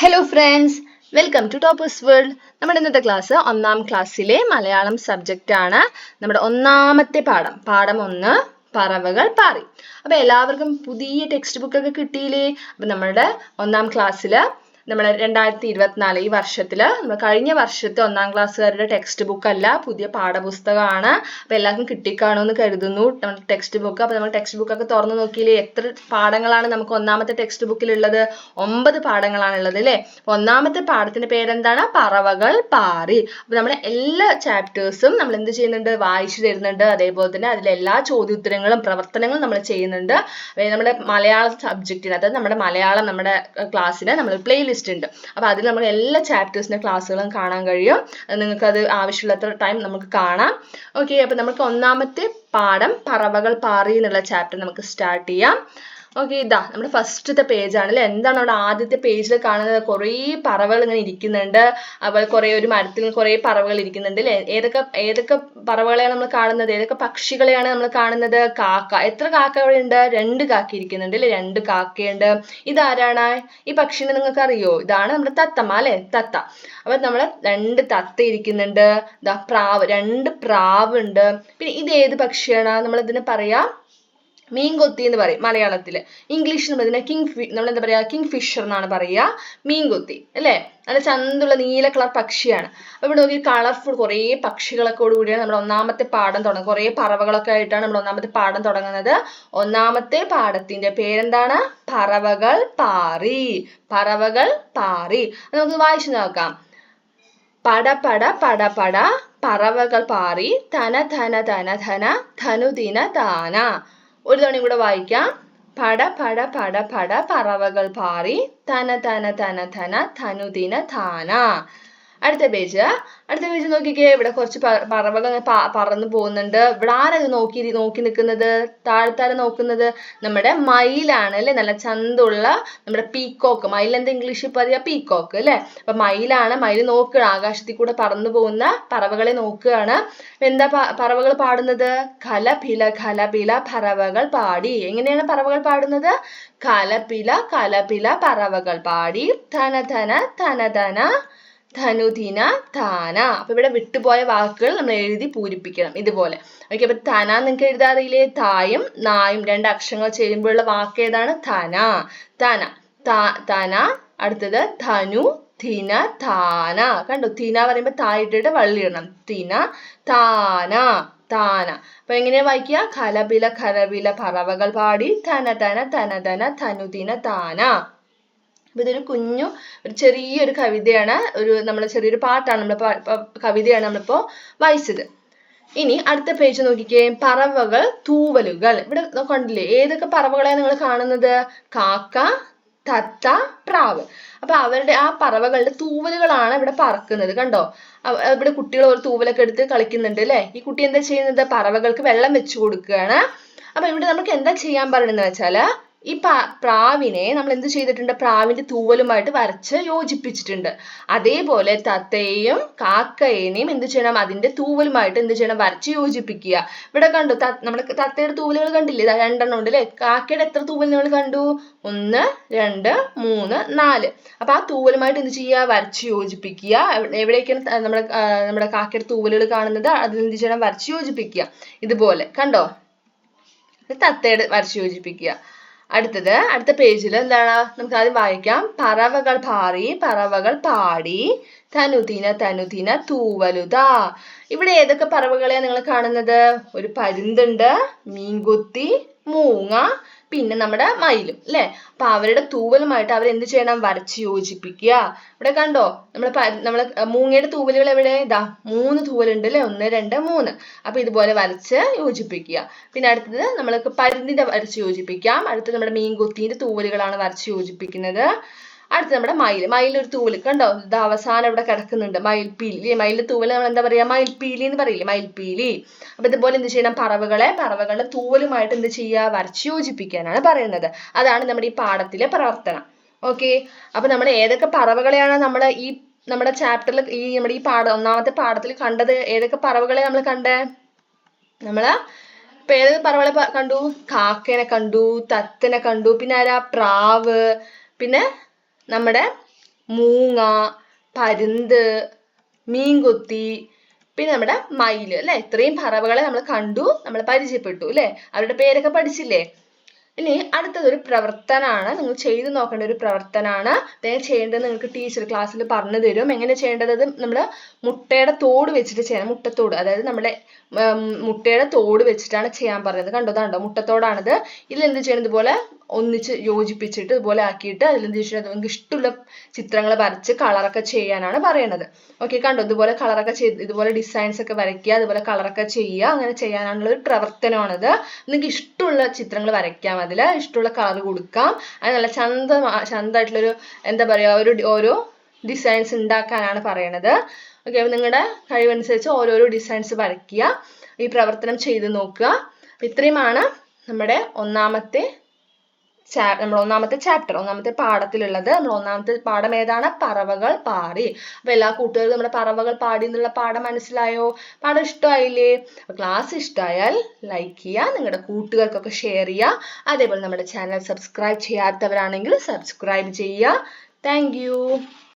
Hello friends welcome to toppers world നമ്മുടെ ഇന്നത്തെ class ഒന്നാം ക്ലാസ്സിലെ മലയാളം സബ്ജക്റ്റ് ആണ് നമ്മുടെ ഒന്നാമത്തെ പാഠം. പാഠം ഒന്ന് പറവകൾ പാറി. അപ്പൊ എല്ലാവർക്കും പുതിയ ടെക്സ്റ്റ് ബുക്ക് ഒക്കെ കിട്ടിയില്ലേ? അപ്പൊ നമ്മളുടെ ഒന്നാം ക്ലാസ്സിൽ നമ്മൾ രണ്ടായിരത്തി ഇരുപത്തിനാല് ഈ വർഷത്തിൽ നമ്മൾ കഴിഞ്ഞ വർഷത്തെ ഒന്നാം ക്ലാസ്സുകാരുടെ ടെക്സ്റ്റ് ബുക്ക് അല്ല പുതിയ പാഠപുസ്തകമാണ്. അപ്പോൾ എല്ലാവർക്കും കിട്ടിക്കാണുമെന്ന് കരുതുന്നു. നമ്മുടെ ടെക്സ്റ്റ് ബുക്ക് അപ്പോൾ നമ്മൾ ടെക്സ്റ്റ് ബുക്ക് ഒക്കെ തുറന്നു നോക്കിയില്ലേ എത്ര പാഠങ്ങളാണ് നമുക്ക് ഒന്നാമത്തെ ടെക്സ്റ്റ് ബുക്കിലുള്ളത് ഒമ്പത് പാഠങ്ങളാണ് ഉള്ളത് അല്ലേ? ഒന്നാമത്തെ പാഠത്തിന്റെ പേരെന്താണ്? പറവകൾ പാറി. അപ്പോൾ നമ്മുടെ എല്ലാ ചാപ്റ്റേഴ്സും നമ്മൾ എന്ത് ചെയ്യുന്നുണ്ട്? വായിച്ചു തരുന്നുണ്ട്. അതേപോലെ തന്നെ അതിലെ എല്ലാ ചോദ്യോത്തരങ്ങളും പ്രവർത്തനങ്ങളും നമ്മൾ ചെയ്യുന്നുണ്ട്. നമ്മുടെ മലയാളം സബ്ജക്റ്റിന് അതായത് നമ്മുടെ മലയാളം നമ്മുടെ ക്ലാസ്സിന് നമ്മൾ പ്ലേലിസ്റ്റ് ഉണ്ട്. അപ്പോൾ അതിൽ നമ്മൾ എല്ലാ ചാപ്റ്റേഴ്സിന്റെ ക്ലാസ്സുകളും കാണാൻ കഴിയും. നിങ്ങൾക്ക് അത് ആവശ്യമുള്ളത്ര ടൈം നമുക്ക് കാണാം. ഓക്കെ അപ്പോൾ നമുക്ക് ഒന്നാമത്തെ പാഠം പറവകൾ പാറി എന്നുള്ള ചാപ്റ്റർ നമുക്ക് സ്റ്റാർട്ട് ചെയ്യാം. ഓക്കെ ഇതാ നമ്മുടെ ഫസ്റ്റത്തെ പേജ് ആണ് അല്ലേ? എന്താണ് നമ്മുടെ ആദ്യത്തെ പേജിൽ കാണുന്നത്? കുറേ പറവകൾ ഇങ്ങനെ ഇരിക്കുന്നുണ്ട്. അതുപോലെ കുറേ ഒരു മരത്തിൽ കുറേ പറവകൾ ഇരിക്കുന്നുണ്ട് അല്ലേ? ഏതൊക്കെ ഏതൊക്കെ പറവകളെയാണ് നമ്മൾ കാണുന്നത്? ഏതൊക്കെ പക്ഷികളെയാണ് നമ്മൾ കാണുന്നത്? കാക്ക. എത്ര കാക്ക ഉണ്ട്? രണ്ട് കാക്ക ഇരിക്കുന്നുണ്ട് അല്ലേ? രണ്ട് കാക്കയുണ്ട്. ഇതാരാണ്? ഈ പക്ഷിനെ നിങ്ങൾക്ക് അറിയോ ഇതാണ് നമ്മുടെ തത്തമ്മ അല്ലേ? തത്ത. അപ്പൊ നമ്മൾ രണ്ട് തത്ത ഇരിക്കുന്നുണ്ട്. ദാ പ്രാവ് രണ്ട് പ്രാവ് ഉണ്ട് പിന്നെ ഇത് ഏത് പക്ഷിയാണ്? നമ്മൾ ഇതിനെ പറയാ മീൻകൊത്തി എന്ന് പറയും മലയാളത്തിൽ ഇംഗ്ലീഷിൽ നമ്മൾ ഇതിനെ കിങ് നമ്മൾ എന്താ പറയുക കിങ് ഫിഷർ എന്നാണ് പറയുക. മീൻകൊത്തി അല്ലേ? നല്ല ചന്തുള്ള നീല കളർ പക്ഷിയാണ്. അപ്പൊ ഇവിടെ നോക്കി കളർഫുൾ കുറേ പക്ഷികളൊക്കെ കൂടിയാണ് നമ്മൾ ഒന്നാമത്തെ പാഠം തുടങ്ങുന്നത്. കുറേ പറവകളൊക്കെ ആയിട്ടാണ് നമ്മൾ ഒന്നാമത്തെ പാഠം തുടങ്ങുന്നത്. ഒന്നാമത്തെ പാഠത്തിന്റെ പേരെന്താണ്? പറവകൾ പാറി. പറവകൾ പാറി. നമുക്ക് വായിച്ചു നോക്കാം. പട പട പട പട പറവകൾ പാറി. തന തന തന ധന ധനുദിന താന ഒരു തവണ കൂടെ വായിക്കാം. പട പട പട പട പറവകൾ പാറി. തന തന തന ധന ധനുദിന ധാന. അടുത്ത പേജ് അടുത്ത പേജ് നോക്കിക്കേ. ഇവിടെ കുറച്ച് പറവകൾ പറന്നു പോകുന്നുണ്ട്. ഇവിടെ ആരത് നോക്കി നോക്കി നിൽക്കുന്നത്? താഴ്ത്താരെ നോക്കുന്നത്? നമ്മുടെ മയിലാണ് അല്ലെ? നല്ല ചന്തുള്ള നമ്മുടെ പീക്കോക്ക് മയിൽ എന്താ ഇംഗ്ലീഷിൽ പറയാ? പീക്കോക്ക് അല്ലെ? അപ്പൊ മയിലാണ് മയിൽ നോക്കുക. ആകാശത്തിൽ കൂടെ പറന്നു പോകുന്ന പറവകളെ നോക്കുകയാണ്. എന്താ പറവകൾ പാടുന്നത്? കലപില കലപില പറവകൾ പാടി. എങ്ങനെയാണ് പറവകൾ പാടുന്നത്? കലപില കലപില പറവകൾ പാടി. ധന ധന ധന ധന. ധനുദിന ധാന. അപ്പൊ ഇവിടെ വിട്ടുപോയ വാക്കുകൾ നമ്മൾ എഴുതി പൂരിപ്പിക്കണം. ഇതുപോലെ. ഓക്കെ അപ്പൊ ധന നിങ്ങൾക്ക് എഴുതാൻ തായും നായും രണ്ട് അക്ഷരങ്ങൾ ചേരുമ്പോഴുള്ള വാക്ക് ഏതാണ്? ധന. ധന. തന അടുത്തത് ധനു ധിന താന കണ്ടോ? തിന പറയുമ്പോ തായിട്ടിട്ട് വള്ളി ഇടണം. തിന താന താന അപ്പൊ എങ്ങനെയാ വായിക്കുക? ഖലബില കരവില പറവകൾ പാടി. ധന ധന ധന ധന ധനുദിന താന അപ്പൊ ഇതൊരു കുഞ്ഞു ഒരു ചെറിയൊരു കവിതയാണ്. ഒരു നമ്മൾ ചെറിയൊരു പാട്ടാണ്. നമ്മൾ കവിതയാണ് നമ്മളിപ്പോ വായിച്ചത്. ഇനി അടുത്ത പേജ് നോക്കിക്കേ. പറവകൾ തൂവലുകൾ. ഇവിടെ കണ്ടില്ലേ? ഏതൊക്കെ പറവകളെ നിങ്ങൾ കാണുന്നത്? കാക്ക തത്ത പ്രാവ്. അപ്പൊ അവരുടെ ആ പറവകളുടെ തൂവലുകളാണ് ഇവിടെ പറക്കുന്നത്. കണ്ടോ? ഇവിടെ കുട്ടികൾ ഒരു തൂവലൊക്കെ എടുത്ത് കളിക്കുന്നുണ്ട് അല്ലെ? ഈ കുട്ടി എന്താ ചെയ്യുന്നത്? പറവകൾക്ക് വെള്ളം വെച്ചു കൊടുക്കുകയാണ്. അപ്പൊ ഇവിടെ നമുക്ക് എന്താ ചെയ്യാൻ പറയണെന്ന് വെച്ചാൽ ഈ പ്രാവിനെ നമ്മൾ എന്ത് ചെയ്തിട്ടുണ്ട്? പ്രാവിന്റെ തൂവലുമായിട്ട് വരച്ച് യോജിപ്പിച്ചിട്ടുണ്ട്. അതേപോലെ തത്തയെയും കാക്കയെയും എന്ത് ചെയ്യണം? അതിന്റെ തൂവലുമായിട്ട് എന്ത് ചെയ്യണം? വരച്ച് യോജിപ്പിക്കുക. ഇവിടെ കണ്ടു നമ്മൾ തത്തയുടെ തൂവലുകൾ കണ്ടില്ലേ? രണ്ടെണ്ണം ഉണ്ട് അല്ലെ? കാക്കയുടെ എത്ര തൂവൽ നിങ്ങൾ കണ്ടു? ഒന്ന് രണ്ട് മൂന്ന് നാല്. അപ്പൊ ആ തൂവലുമായിട്ട് എന്ത് ചെയ്യുക? വരച്ച് യോജിപ്പിക്കുക. എവിടെയൊക്കെയാണ് നമ്മുടെ നമ്മുടെ കാക്കയുടെ തൂവലുകൾ കാണുന്നത്? അതിൽ എന്ത് ചെയ്യണം? വരച്ച് യോജിപ്പിക്കുക. ഇതുപോലെ. കണ്ടോ? തത്തയുടെ വരച്ച് യോജിപ്പിക്കുക. അടുത്തത് അടുത്ത പേജിൽ എന്താണ്? നമുക്ക് ആദ്യം വായിക്കാം. പറവകൾ പാറി പറവകൾ പാടി തനുദിന തനുദിന തൂവലുത. ഇവിടെ ഏതൊക്കെ പറവകളെയാണ് നിങ്ങൾ കാണുന്നത്? ഒരു പരുന്തുണ്ട് മീൻകുത്തി മൂങ്ങ പിന്നെ നമ്മുടെ മയിലും അല്ലെ? അപ്പൊ അവരുടെ തൂവലുമായിട്ട് അവർ എന്ത് ചെയ്യണം? വരച്ച് യോജിപ്പിക്കുക. ഇവിടെ കണ്ടോ? നമ്മളെ നമ്മളെ മൂങ്ങയുടെ തൂവലുകൾ എവിടെ? ഇതാ മൂന്ന് തൂവലുണ്ട് അല്ലെ? ഒന്ന് രണ്ട് മൂന്ന്. അപ്പൊ ഇതുപോലെ വരച്ച് യോജിപ്പിക്കുക. പിന്നെ അടുത്തത് നമ്മൾക്ക് പരുന്തിന്റെ വരച്ച് യോജിപ്പിക്കാം. അടുത്തത് നമ്മുടെ മീൻകൊത്തിന്റെ തൂവലുകളാണ് വരച്ച് യോജിപ്പിക്കുന്നത്. അടുത്ത നമ്മുടെ മയിൽ. ഒരു തൂവൽ കണ്ടോ ഇത് അവസാനം ഇവിടെ കിടക്കുന്നുണ്ട്. മയിൽപ്പീലി. മയിലിന്റെ തൂവൽ നമ്മൾ എന്താ പറയാ? മയിൽപ്പീലി എന്ന് പറയില്ലേ? മയിൽപ്പീലി. അപ്പൊ ഇതുപോലെ എന്ത് ചെയ്യണം? പറവകളെ പറവകളുടെ തൂവലുമായിട്ട് എന്ത് ചെയ്യുക? വരച്ച് യോജിപ്പിക്കാനാണ് പറയുന്നത്. അതാണ് നമ്മുടെ ഈ പാഠത്തിലെ പ്രവർത്തനം. ഓക്കെ? അപ്പൊ നമ്മൾ ഏതൊക്കെ പറവകളെയാണ് നമ്മൾ ഈ നമ്മുടെ ചാപ്റ്ററിൽ ഈ നമ്മുടെ ഈ പാഠം ഒന്നാമത്തെ പാഠത്തിൽ കണ്ടത്? ഏതൊക്കെ പറവകളെ നമ്മൾ കണ്ടേ? നമ്മൾ ഇപ്പൊ ഏത് പറവകളെ കണ്ടു? കാക്കേനെ കണ്ടു തത്തനെ കണ്ടു. പിന്നെ ആരാ? പ്രാവ്. പിന്നെ നമ്മുടെ മൂങ്ങ പരുന്ത് മീൻകൊത്തി പിന്നെ നമ്മുടെ മയിൽ അല്ലെ? ഇത്രയും പറവകളെ നമ്മൾ കണ്ടു നമ്മൾ പരിചയപ്പെട്ടു അല്ലെ? അവരുടെ പേരൊക്കെ പഠിച്ചില്ലേ? ഇനി അടുത്തത് ഒരു പ്രവർത്തനമാണ് നിങ്ങൾ ചെയ്തു നോക്കേണ്ട ഒരു പ്രവർത്തനമാണ് അദ്ദേഹം ചെയ്യേണ്ടത് നിങ്ങൾക്ക് ടീച്ചർ ക്ലാസ്സിൽ പറഞ്ഞു തരും. എങ്ങനെ ചെയ്യേണ്ടത്? നമ്മൾ മുട്ടയുടെ തോട് വെച്ചിട്ട് ചെയ്യണം മുട്ടത്തോട് അതായത് നമ്മുടെ മുട്ടയുടെ തോട് വെച്ചിട്ടാണ് ചെയ്യാൻ പറയുന്നത്. കണ്ടോ? കണ്ടോ മുട്ടത്തോടാണിത്. ഇതിൽ എന്ത് ചെയ്യണം? ഇതുപോലെ ഒന്നിച്ച് യോജിപ്പിച്ചിട്ട് ഇതുപോലെ ആക്കിയിട്ട് എന്ത് ചെയ്യണം നിങ്ങൾക്ക് ഇഷ്ടമുള്ള ചിത്രങ്ങൾ വരച്ച് കളറൊക്കെ ചെയ്യാനാണ് പറയണത് ഓക്കെ കണ്ടോ? ഇതുപോലെ കളറൊക്കെ ചെയ്ത് ഇതുപോലെ ഡിസൈൻസ് ഒക്കെ വരയ്ക്കുക അതുപോലെ കളറൊക്കെ ചെയ്യുക അങ്ങനെ ചെയ്യാനുള്ള ഒരു പ്രവർത്തനമാണിത്. നിങ്ങൾക്ക് ഇഷ്ടമുള്ള ചിത്രങ്ങൾ വരയ്ക്കാം അതിൽ ഇഷ്ടമുള്ള കളർ കൊടുക്കാം. അത് നല്ല ചന്ത ചന്തമായിട്ടുള്ളൊരു എന്താ പറയുക ഒരു ഓരോ ഡിസൈൻസ് ഉണ്ടാക്കാനാണ് പറയണത്. ഓക്കെ അപ്പോൾ നിങ്ങളുടെ കഴിവനുസരിച്ച് ഓരോരോ ഡിസൈൻസ് വരയ്ക്കുക ഈ പ്രവർത്തനം ചെയ്ത് നോക്കുക. ഇത്രയുമാണ് നമ്മുടെ ഒന്നാമത്തെ ചാ നമ്മൾ ഒന്നാമത്തെ ചാപ്റ്റർ ഒന്നാമത്തെ പാഠത്തിലുള്ളത് നമ്മൾ ഒന്നാമത്തെ പാഠം ഏതാണ്? പറവകൾ പാടി. അപ്പൊ എല്ലാ കൂട്ടുകാരും നമ്മുടെ പറവകൾ പാടി എന്നുള്ള പാഠം മനസ്സിലായോ? പാഠം ഇഷ്ടമായില്ലേ? ക്ലാസ് ഇഷ്ടമായാൽ ലൈക്ക് ചെയ്യുക നിങ്ങളുടെ കൂട്ടുകാർക്കൊക്കെ ഷെയർ ചെയ്യുക. അതേപോലെ നമ്മുടെ ചാനൽ സബ്സ്ക്രൈബ് ചെയ്യാത്തവരാണെങ്കിൽ സബ്സ്ക്രൈബ് ചെയ്യുക. താങ്ക്